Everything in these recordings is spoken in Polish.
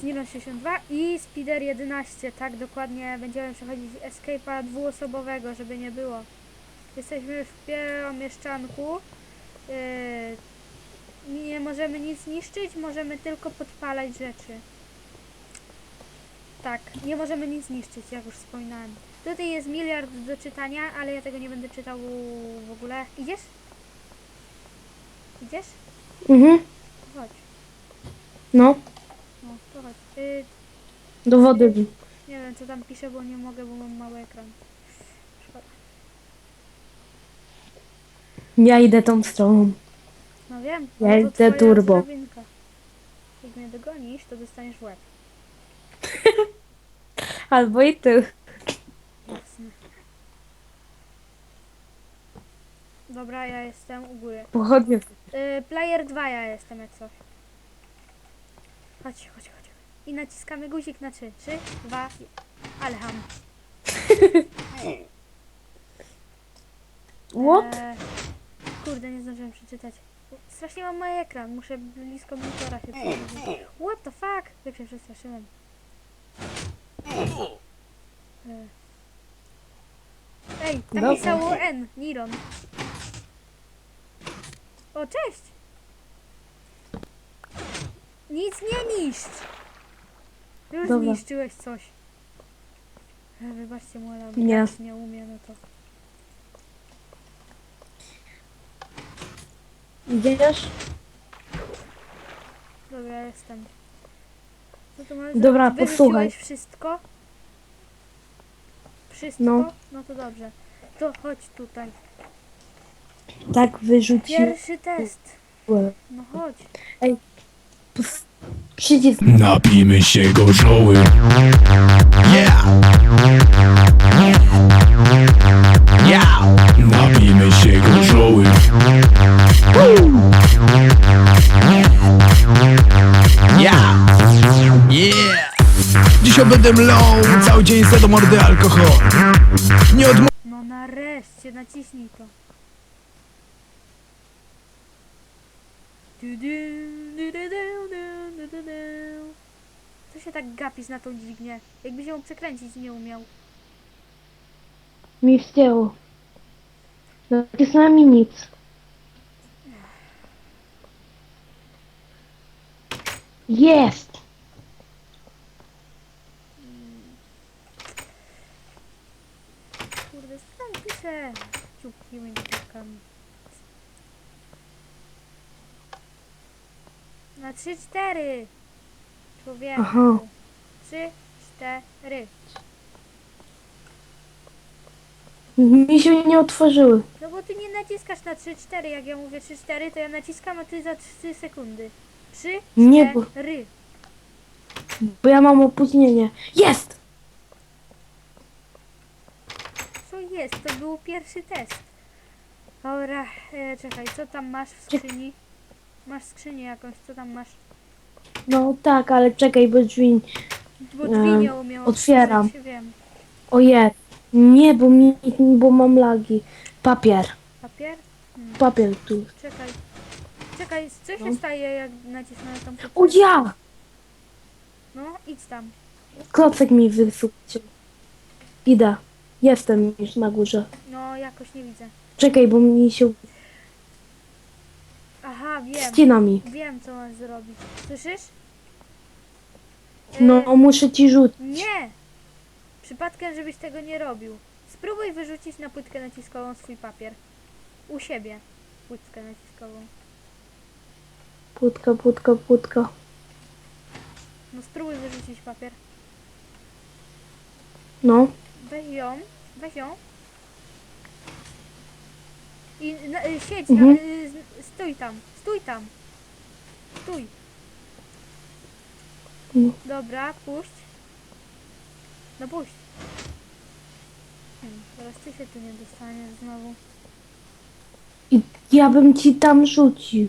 Database Nilon 62 i Speeder 11. Tak, dokładnie będziemy przechodzić Escape'a dwuosobowego, żeby nie było. Jesteśmy w Pieromieszczanku. Yy, nie możemy nic niszczyć, możemy tylko podpalać rzeczy. Tak, nie możemy nic niszczyć, jak już wspominałem. Tutaj jest miliard do czytania, ale ja tego nie będę czytał w ogóle. Idziesz? Idziesz? Mhm. Chodź. No, To chodź. Yy, do wody. nie wiem co tam pisze, bo nie mogę, bo mam mały ekran. Szkoda. Ja idę tą stroną. No wiem, Ja no to idę twoja turbo. drabinka. Jak mnie dogonisz, to dostaniesz w łeb. Albo i ty. Jasne. Dobra, ja jestem u góry. Pochodnie. Yy, player 2 ja jestem jak coś. Chodź, chodź, chodź. I naciskamy guzik na 3. 3, 2, ale ham. What? Eee, kurde, nie zdążyłem przeczytać. Strasznie mam mały ekran, muszę blisko monitora się przybliżyć. What the fuck? Jak się przestraszyłem. Eee. Ej, tam Dobra. pisało N, Niron. O, cześć! Nic nie niszcz! Już Dobra. zniszczyłeś coś. E, Wybaczcie mu, ale Nie. jak nie umie, no to... Idziesz? Dobra, jestem. Co tu masz Dobra, zrobić? posłuchaj. Wyrzuciłeś wszystko? Wszystko? No. No to dobrze. To chodź tutaj. Tak wyrzuciłem. Pierwszy test. No chodź. Pus- Przycisk. Napijmy się gorzoły. Yeah! Yeah! Napijmy się gorzoły. Yeah! Yeah! Dzisiaj będę mlał cały dzień se do mordy alkohol. Nie odmów... No nareszcie, naciśnij to. Co się tak gapisz na tą dźwignię? Jakbyś ją przekręcić nie umiał. Mi wcięło. Nacisnąłem i nic. Jest! Kurde, skąd piszę? Ciupki moimi Na trzy, cztery. Człowieku. Aha. Trzy, cztery. Mi się nie otworzyły. No bo ty nie naciskasz na 3-4, jak ja mówię 3-4, to ja naciskam, a ty za 3 sekundy. 3, Nie, bo- 4. Bo ja mam opóźnienie. Jest! Co jest? To był pierwszy test. Dobra, e, czekaj, co tam masz w skrzyni? Masz skrzynię jakąś, co tam masz? No tak, ale czekaj, bo drzwi... Bo drzwi E, nie umiem otwieram. otworzyć, Wiem. Oje. Nie, bo mi... bo mam lagi. Papier. Papier? Hmm, Papier tu. czekaj. Czekaj, co się No. staje, jak nacisnę tam O ja! No, idź tam. Klocek mi wysupcie. Idę. Jestem już na górze. No, jakoś nie widzę. Czekaj, bo mi się Wiem. ścina mi. Wiem, co masz zrobić. Słyszysz? No, E, muszę ci rzucić. Nie! Przypadkiem, żebyś tego nie robił. Spróbuj wyrzucić na płytkę naciskową swój papier. U siebie. Płytkę naciskową. Płutka, płutka, płutka. No spróbuj wyrzucić papier. No. Weź ją. Weź ją. I na, y, siedź Mhm. y, z- stój tam. Stój tam. Stój. No. Dobra, puść. No puść. Hmm, teraz ty się tu nie dostaniesz znowu. I ja bym ci tam rzucił.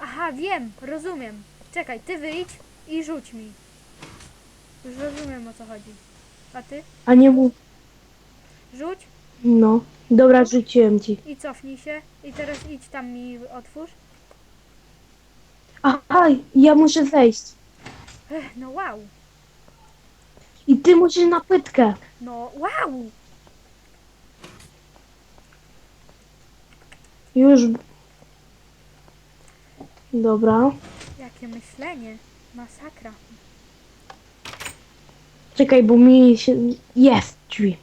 Aha, wiem, rozumiem. Czekaj, ty wyjdź i rzuć mi. Już rozumiem o co chodzi. A ty? A nie mów. Rzuć No. Dobra, rzuciłem ci. i cofnij się. I teraz idź tam mi otwórz. Aha, ja muszę zejść. Ech, no wow. I ty musisz na pytkę. No wow. Już. Dobra. Jakie myślenie. Masakra. Czekaj, bo mi się... Jest drzwi.